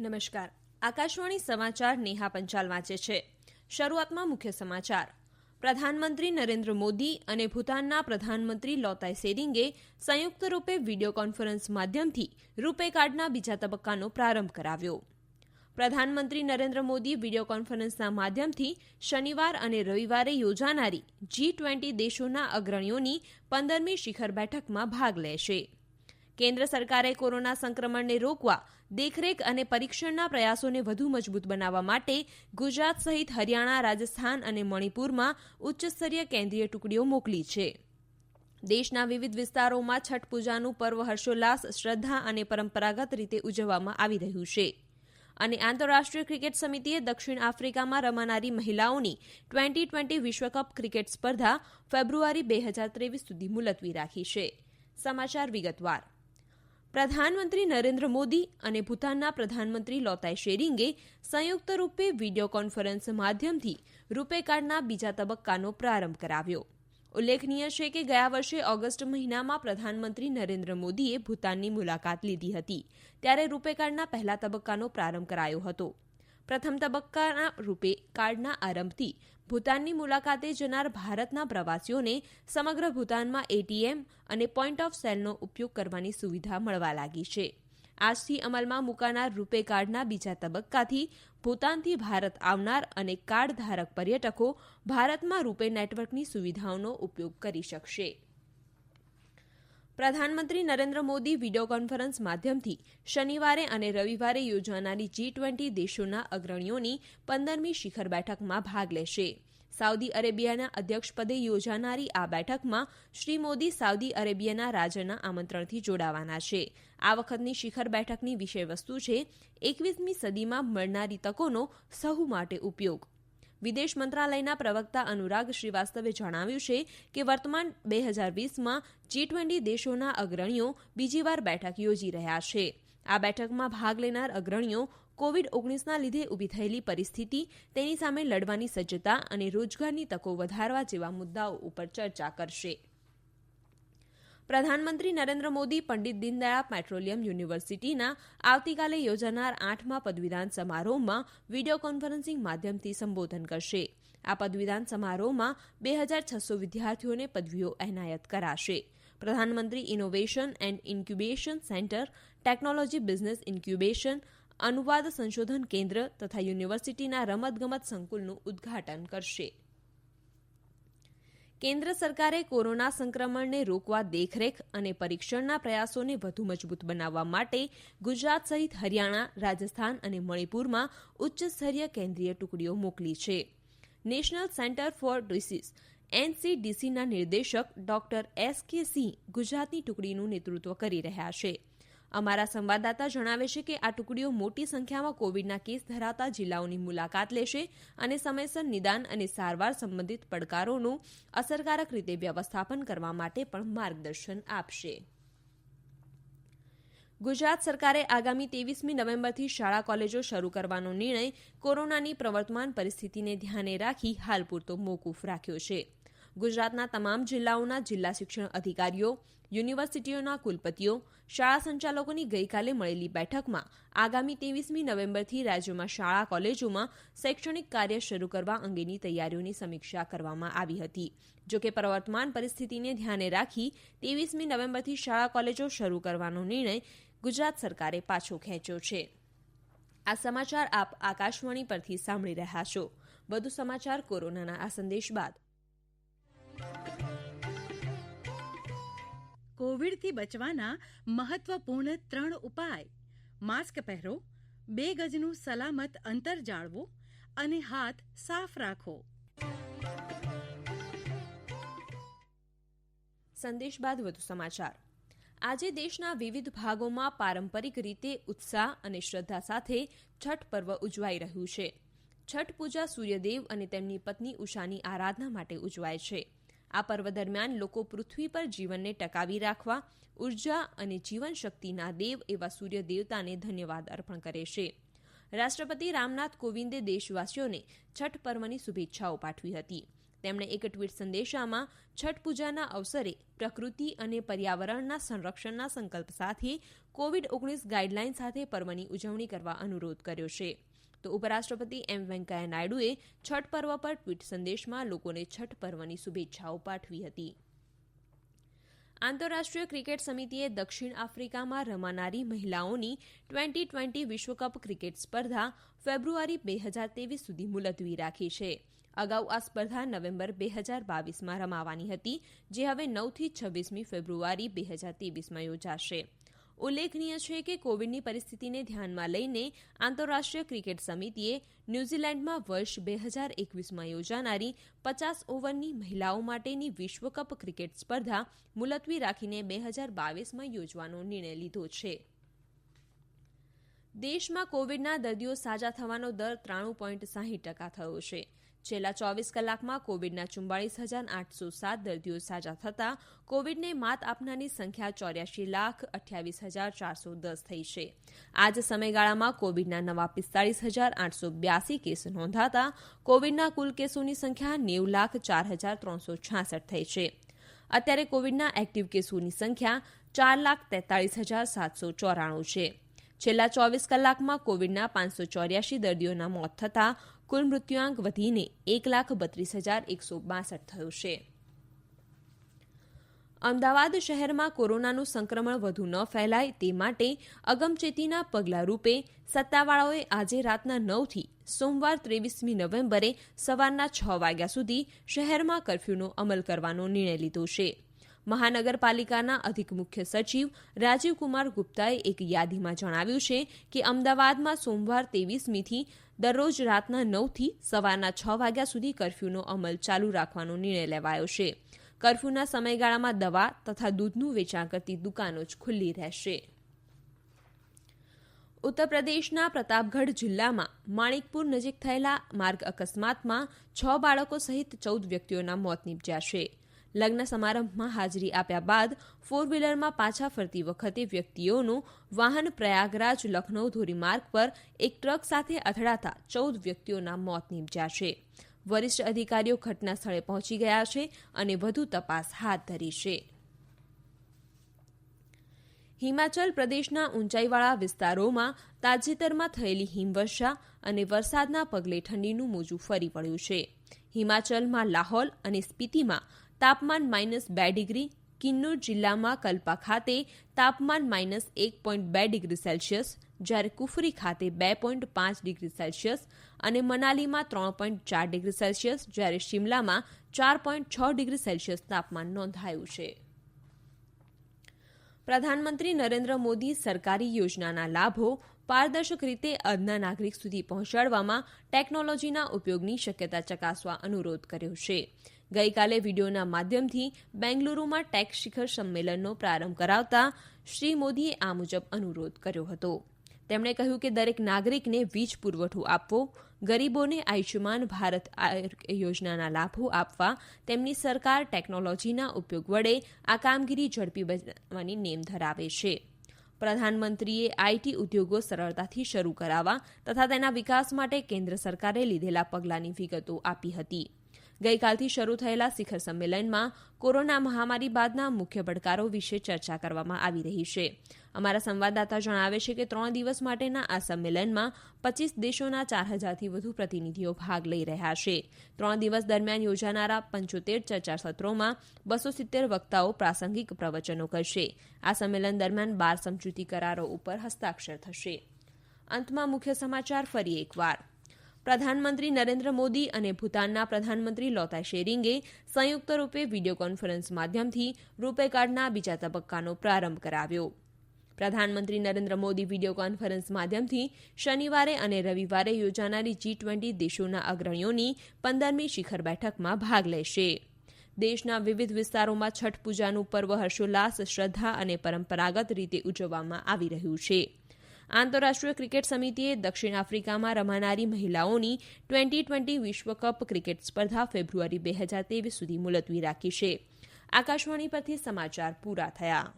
નમસ્કાર. આકાશવાણી સમાચાર નેહા પંચાલ વાંચે છે. શરૂઆતમાં મુખ્ય સમાચાર. પ્રધાનમંત્રી નરેન્દ્ર મોદી અને ભૂતાનના પ્રધાનમંત્રી લોતાય સેરિંગે સંયુક્ત રૂપે વીડિયો કોન્ફરન્સ માધ્યમથી રૂપે કાર્ડના બીજા તબક્કાનો પ્રારંભ કરાવ્યો. પ્રધાનમંત્રી નરેન્દ્ર મોદી વીડિયો કોન્ફરન્સના માધ્યમથી શનિવાર અને રવિવારે યોજાનારી જી ટ્વેન્ટી દેશોના અગ્રણીઓની પંદરમી શિખર બેઠકમાં ભાગ લેશે. કેન્દ્ર સરકારે કોરોના સંક્રમણને રોકવા, દેખરેખ અને પરીક્ષણના પ્રયાસોને વધુ મજબૂત બનાવવા માટે ગુજરાત સહિત હરિયાણા, રાજસ્થાન અને મણિપુરમાં ઉચ્ચસ્તરીય કેન્દ્રીય ટુકડીઓ મોકલી છે. દેશના વિવિધ વિસ્તારોમાં છઠ પૂજાનું પર્વ હર્ષોલ્લાસ, શ્રદ્ધા અને પરંપરાગત રીતે ઉજવવામાં આવી રહ્યું છે. અને આંતરરાષ્ટ્રીય ક્રિકેટ સમિતિએ દક્ષિણ આફ્રિકામાં રમાનારી મહિલાઓની ટ્વેન્ટી ટ્વેન્ટી વિશ્વકપ ક્રિકેટ સ્પર્ધા ફેબ્રુઆરી બે હજાર ત્રેવીસ સુધી મુલતવી રાખી છે. સમાચાર વિગતવાર. પ્રધાનમંત્રી નરેન્દ્ર મોદી અને ભૂતાનના પ્રધાનમંત્રી લોતાય શેરિંગે સંયુક્ત રૂપે વીડિયો કોન્ફરન્સ માધ્યમથી રૂપે કાર્ડના બીજા તબક્કાનો પ્રારંભ કરાવ્યો. ઉલ્લેખનીય છે કે ગયા વર્ષે ઓગસ્ટ મહિનામાં પ્રધાનમંત્રી નરેન્દ્ર મોદીએ ભૂતાનની મુલાકાત લીધી હતી, ત્યારે રૂપે કાર્ડના પહેલા તબક્કાનો પ્રારંભ કરાયો હતો. પ્રથમ તબક્કાના રૂપે કાર્ડના આરંભથી ભૂતાનની મુલાકાતે જનાર ભારતના પ્રવાસીઓને સમગ્ર ભૂતાનમાં એટીએમ અને પોઈન્ટ ઓફ સેલનો ઉપયોગ કરવાની સુવિધા મળવા લાગી છે. આજથી અમલમાં મૂકાનાર રૂપે કાર્ડના બીજા તબક્કાથી ભૂતાનથી ભારત આવનાર અને કાર્ડ ધારક પર્યટકો ભારતમાં રૂપે નેટવર્કની સુવિધાઓનો ઉપયોગ કરી શકશે. પ્રધાનમંત્રી નરેન્દ્ર મોદી વીડિયો કોન્ફરન્સ માધ્યમથી શનિવારે અને રવિવારે યોજાનારી જી ટ્વેન્ટી દેશોના અગ્રણીઓની પંદરમી શિખર બેઠકમાં ભાગ લેશે. સાઉદી અરેબિયાના અધ્યક્ષપદે યોજાનારી આ બેઠકમાં શ્રી મોદી સાઉદી અરેબિયાના રાજાના આમંત્રણથી જોડાવાના છે. આ વખતની શિખર બેઠકની વિષયવસ્તુ છે, એકવીસમી સદીમાં મળનારી તકોનો સહુ માટે ઉપયોગ. વિદેશ મંત્રાલયના પ્રવક્તા અનુરાગ શ્રીવાસ્તવે જણાવ્યું છે કે વર્તમાન બે હજાર વીસમાં જી ટ્વેન્ટી દેશોના અગ્રણીઓ બીજીવાર બેઠક યોજી રહ્યા છે. આ બેઠકમાં ભાગ લેનાર અગ્રણીઓ કોવિડ ઓગણીસના લીધે ઊભી થયેલી પરિસ્થિતિ, તેની સામે લડવાની સજ્જતા અને રોજગારની તકો વધારવા જેવા મુદ્દાઓ ઉપર ચર્ચા કરશે. પ્રધાનમંત્રી નરેન્દ્ર મોદી, પંડિત દીનદયાળ પેટ્રોલિયમ યુનિવર્સિટીના આવતીકાલે યોજાનાર આઠમા પદવીદાન સમારોહમાં વીડિયો કોન્ફરન્સિંગ માધ્યમથી સંબોધન કરશે. આ પદવીદાન સમારોહમાં બે હજાર છસો વિદ્યાર્થીઓને પદવીઓ એનાયત કરાશે. પ્રધાનમંત્રી innovation and incubation centre, technology business incubation, અનુવાદ સંશોધન કેન્દ્ર તથા યુનિવર્સિટીના રમતગમત સંકુલનું ઉદ્ઘાટન કરશે. કેન્દ્ર સરકારે કોરોના સંક્રમણને રોકવા દેખરેખ અને પરીક્ષણના પ્રયાસોને વધુ મજબૂત બનાવવા માટે ગુજરાત સહિત હરિયાણા, રાજસ્થાન અને મણિપુરમાં ઉચ્ચસ્તરીય કેન્દ્રીય ટુકડીઓ મોકલી છે. નેશનલ સેન્ટર ફોર ડિસીઝ, એનસીડીસીના નિર્દેશક ડોક્ટર એસ કે સિંહ ગુજરાતની ટુકડીનું નેતૃત્વ કરી રહ્યા છે. અમારા સંવાદદાતા જણાવે છે કે આ ટુકડીઓ મોટી સંખ્યામાં કોવિડના કેસ ધરાવતા જિલ્લાઓની મુલાકાત લેશે અને સમયસર નિદાન અને સારવાર સંબંધિત પડકારોનું અસરકારક રીતે વ્યવસ્થાપન કરવા માટે પણ માર્ગદર્શન આપશે. ગુજરાત સરકારે આગામી ત્રેવીસમી નવેમ્બરથી શાળા કોલેજો શરૂ કરવાનો નિર્ણય કોરોનાની પ્રવર્તમાન પરિસ્થિતિને ધ્યાને રાખી હાલ પૂરતો મોકૂફ રાખ્યો છે. ગુજરાતના તમામ જિલ્લાઓના જિલ્લા શિક્ષણ અધિકારીઓ, યુનિવર્સિટીઓના કુલપતિઓ, શાળા સંચાલકોની ગઈકાલે મળેલી બેઠકમાં આગામી ત્રેવીસમી નવેમ્બરથી રાજ્યમાં શાળા, કોલેજોમાં શૈક્ષણિક કાર્ય શરૂ કરવા અંગેની તૈયારીઓની સમીક્ષા કરવામાં આવી હતી. જોકે પ્રવર્તમાન પરિસ્થિતિને ધ્યાને રાખી ત્રેવીસમી નવેમ્બરથી શાળા, કોલેજો શરૂ કરવાનો નિર્ણય ગુજરાત સરકારે પાછો ખેંચ્યો છે. આ સમાચાર આપ આકાશવાણી પરથી સાંભળી રહ્યા છો. વધુ સમાચાર કોરોનાના આ સંદેશ બાદ. કોવિડથી બચવાના મહત્વપૂર્ણ ત્રણ ઉપાય. માસ્ક પહેરો, બે ગજનું સલામત અંતર જાળવો અને હાથ સાફ રાખો. સંદેશ બાદ વધુ સમાચાર. આજે દેશના વિવિધ ભાગોમાં પારંપરિક રીતે ઉત્સાહ અને શ્રદ્ધા સાથે છઠ પર્વ ઉજવાઈ રહ્યું છે. છઠ પૂજા સૂર્યદેવ અને તેમની પત્ની ઉષાની આરાધના માટે ઉજવાય છે. આ પર્વ દરમિયાન લોકો પૃથ્વી પર જીવનને ટકાવી રાખવા, ઊર્જા અને જીવન શક્તિના દેવ એવા સૂર્ય દેવતાને ધન્યવાદ અર્પણ કરે છે. રાષ્ટ્રપતિ રામનાથ કોવિંદે દેશવાસીઓને છઠ પર્વની શુભેચ્છાઓ પાઠવી હતી. તેમણે એક ટ્વીટ સંદેશામાં છઠ પૂજાના અવસરે પ્રકૃતિ અને પર્યાવરણના સંરક્ષણના સંકલ્પ સાથે કોવિડ ઓગણીસ ગાઈડલાઈન સાથે પર્વની ઉજવણી કરવા અનુરોધ કર્યો છે. તો ઉપરાષ્ટ્રપતિ એમ વેંકૈયા નાયડુએ છઠ પર્વ પર ટ્વીટ સંદેશમાં લોકોને છઠ પર્વની શુભેચ્છાઓ પાઠવી હતી. આંતરરાષ્ટ્રીય ક્રિકેટ સમિતિએ દક્ષિણ આફ્રિકામાં રમાનારી મહિલાઓની ટ્વેન્ટી ટ્વેન્ટી વિશ્વકપ ક્રિકેટ સ્પર્ધા ફેબ્રુઆરી બે હજાર ત્રેવીસ સુધી મુલતવી રાખી છે. અગાઉ આ સ્પર્ધા નવેમ્બર બે હજાર બાવીસમાં રમાવાની હતી, જે હવે નવથી છવ્વીસમી ફેબ્રુઆરી બે હજાર ત્રેવીસમાં યોજાશે. ઉલ્લેખનીય છે કે કોવિડની પરિસ્થિતિને ધ્યાનમાં લઈને આંતરરાષ્ટ્રીય ક્રિકેટ સમિતિએ ન્યૂઝીલેન્ડમાં વર્ષ બે હજાર એકવીસમાં યોજાનારી પચાસ ઓવરની મહિલાઓ માટેની વિશ્વકપ ક્રિકેટ સ્પર્ધા મુલતવી રાખીને બે હજાર બાવીસમાં યોજવાનો નિર્ણય લીધો છે. દેશમાં કોવિડના દર્દીઓ સાજા થવાનો દર ત્રાણું પોઈન્ટ સાહીઠ ટકા થયો છે. છેલ્લા ચોવીસ કલાકમાં કોવિડના ચુમ્બાળીસ હજાર આઠસો સાત દર્દીઓ સાજા થતાં કોવિડને માત આપનારની સંખ્યા ચોર્યાસી લાખ અઠ્યાવીસ હજાર ચારસો દસ થઈ છે. આ જ સમયગાળામાં કોવિડના નવા પિસ્તાળીસ હજાર આઠસો બ્યાસી કેસ નોંધાતા કોવિડના કુલ કેસોની સંખ્યા નેવું લાખ ચાર હજાર ત્રણસો છાસઠ થઈ છે. અત્યારે કોવિડના એક્ટિવ કેસોની સંખ્યા ચાર લાખ તેતાળીસ હજાર સાતસો ચોરાણું છે. છેલ્લા ચોવીસ કલાકમાં કોવિડના પાંચસો ચોર્યાસી દર્દીઓના મોત થતાં કુલ મૃત્યુઆંક વધીને એક લાખ બત્રીસ હજાર એકસો બાસઠ થયો છે. અમદાવાદ શહેરમાં કોરોનાનું સંક્રમણ વધુ ન ફેલાય તે માટે અગમચેતીના પગલા રૂપે સત્તાવાળાઓએ આજે રાતના નવથી સોમવાર ત્રેવીસમી નવેમ્બરે સવારના છ વાગ્યા સુધી શહેરમાં કરફ્યુનો અમલ કરવાનો નિર્ણય લીધો છે. મહાનગરપાલિકાના અધિક મુખ્ય સચિવ રાજીવકુમાર ગુપ્તાએ એક યાદીમાં જણાવ્યું છે કે અમદાવાદમાં સોમવાર ત્રેવીસમીથી દરરોજ રાતના નવથી સવારના છ વાગ્યા સુધી કરફ્યુનો અમલ ચાલુ રાખવાનો નિર્ણય લેવાયો છે. કરફ્યુના સમયગાળામાં દવા તથા દૂધનું વેચાણ કરતી દુકાનો જ ખુલ્લી રહેશે. ઉત્તર પ્રદેશના પ્રતાપગઢ જિલ્લામાં માણિકપુર નજીક થયેલા માર્ગ અકસ્માતમાં છ બાળકો સહિત ચૌદ વ્યક્તિઓના મોત નીપજ્યા છે. લગ્ન સમારંભમાં હાજરી આપ્યા બાદ ફોર વ્હીલરમાં પાછા ફરતી વખતે વ્યક્તિઓનું વાહન પ્રયાગરાજ લખનૌ ધોરીમાર્ગ પર એક ટ્રક સાથે અથડાતા ચૌદ વ્યક્તિઓના મોત નીપજ્યા છે. વરિષ્ઠ અધિકારીઓ ઘટના સ્થળે પહોંચી ગયા છે અને વધુ તપાસ હાથ ધરી છે. હિમાચલ પ્રદેશના ઊંચાઈવાળા વિસ્તારોમાં તાજેતરમાં થયેલી હિમવર્ષા અને વરસાદના પગલે ઠંડીનું મોજું ફરી પડ્યું છે. હિમાચલમાં લાહોલ અને સ્પીતિમાં તાપમાન માઇનસ બે ડિગ્રી, કિન્નૂર જિલ્લામાં કલ્પા ખાતે તાપમાન માઇનસ એક પોઈન્ટ બે ડિગ્રી સેલ્સિયસ, જ્યારે કુફરી ખાતે બે પોઈન્ટ પાંચ ડિગ્રી સેલ્સિયસ અને મનાલીમાં ત્રણ પોઈન્ટ ચાર ડિગ્રી સેલ્સિયસ, જ્યારે શિમલામાં ચાર પોઈન્ટ છ ડિગ્રી સેલ્સિયસ તાપમાન નોંધાયું છે. પ્રધાનમંત્રી નરેન્દ્ર મોદી સરકારી યોજનાના લાભો પારદર્શક રીતે અદના નાગરિક સુધી પહોંચાડવામાં ટેકનોલોજીના ઉપયોગની શક્યતા ચકાસવા અનુરોધ કર્યો છે. ગઈકાલે વીડિયોના માધ્યમથી બેંગલુરુમાં ટેક શિખર સંમેલનનો પ્રારંભ કરાવતા શ્રી મોદીએ આ મુજબ અનુરોધ કર્યો હતો. તેમણે કહ્યું કે દરેક નાગરિકને વીજ પુરવઠો આપવો, ગરીબોને આયુષ્યમાન ભારત યોજનાના લાભો આપવા, તેમની સરકાર ટેકનોલોજીના ઉપયોગ વડે આ કામગીરી ઝડપી બનાવવાની નેમ ધરાવે છે. પ્રધાનમંત્રીએ આઈટી ઉદ્યોગો સરળતાથી શરૂ કરાવવા તથા તેના વિકાસ માટે કેન્દ્ર સરકારે લીધેલા પગલાંની વિગતો આપી હતી. ગઈકાલથી શરૂ થયેલા શિખર સંમેલનમાં કોરોના મહામારી બાદના મુખ્ય પડકારો વિશે ચર્ચા કરવામાં આવી રહી છે. અમારા સંવાદદાતા જણાવે છે કે ત્રણ દિવસ માટેના આ સંમેલનમાં પચીસ દેશોના ચાર હજારથી વધુ પ્રતિનિધિઓ ભાગ લઈ રહ્યા છે. ત્રણ દિવસ દરમિયાન યોજાનારા પંચોતેર ચર્ચા સત્રોમાં બસો સિત્તેર વક્તાઓ પ્રાસંગિક પ્રવચનો કરશે. આ સંમેલન દરમિયાન બાર સમજૂતી કરારો ઉપર હસ્તાક્ષર થશે. અંતમાં મુખ્ય સમાચાર ફરી એકવાર. પ્રધાનમંત્રી નરેન્દ્ર મોદી અને ભૂતાનના પ્રધાનમંત્રી લોતાય શેરિંગે સંયુક્ત રૂપે વીડિયો કોન્ફરન્સ માધ્યમથી રૂપે કાર્ડના બીજા તબક્કાનો પ્રારંભ કરાવ્યો. પ્રધાનમંત્રી નરેન્દ્ર મોદી વીડિયો કોન્ફરન્સ માધ્યમથી શનિવારે અને રવિવારે યોજાનારી જી ટ્વેન્ટી દેશોના અગ્રણીઓની પંદરમી શિખર બેઠકમાં ભાગ લેશે. દેશના વિવિધ વિસ્તારોમાં છઠ પૂજાનું પર્વ હર્ષોલ્લાસ, શ્રદ્ધા અને પરંપરાગત રીતે ઉજવવામાં આવી રહ્યું છે. આંતરરાષ્ટ્રીય ક્રિકેટ સમિતિએ દક્ષિણ આફ્રિકામાં રમાનારી મહિલાઓની ટ્વેન્ટી ટ્વેન્ટી વિશ્વકપ ક્રિકેટ સ્પર્ધા ફેબ્રુઆરી બે હજાર તેવીસ સુધી મુલતવી રાખી છે. આકાશવાણી પરથી સમાચાર પૂરા થયા.